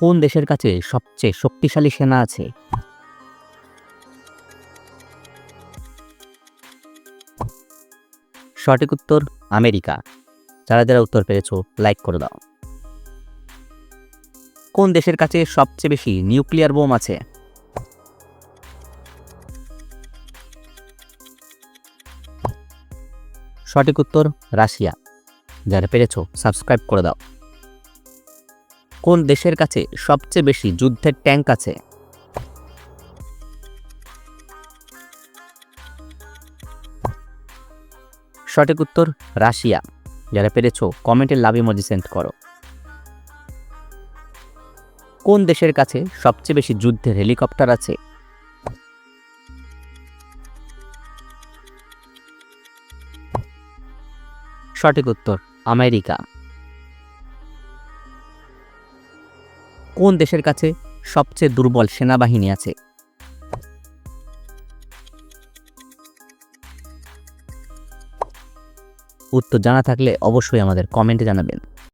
কোন দেশের কাছে সবচেয়ে শক্তিশালী সেনা আছে? সঠিক উত্তর, আমেরিকা। যারা যারা উত্তর পেরেছ, লাইক করে দাও। কোন দেশের কাছে সবচেয়ে বেশি নিউক্লিয়ার বোম আছে? সঠিক উত্তর, রাশিয়া। যারা পেরেছ, সাবস্ক্রাইব করে দাও। কোন দেশের কাছে সবচেয়ে বেশি যুদ্ধের ট্যাঙ্ক আছে? সঠিক উত্তর, রাশিয়া। যারা পেরেছ, কমেন্টে লাভ ইমোজি সেন্ড করো। কোন দেশের কাছে সবচেয়ে বেশি যুদ্ধের হেলিকপ্টার আছে? সঠিক উত্তর, আমেরিকা। কোন দেশের কাছে সবচেয়ে দুর্বল সেনাবাহিনী আছে? উত্তর জানা থাকলে অবশ্যই আমাদের কমেন্টে জানাবেন।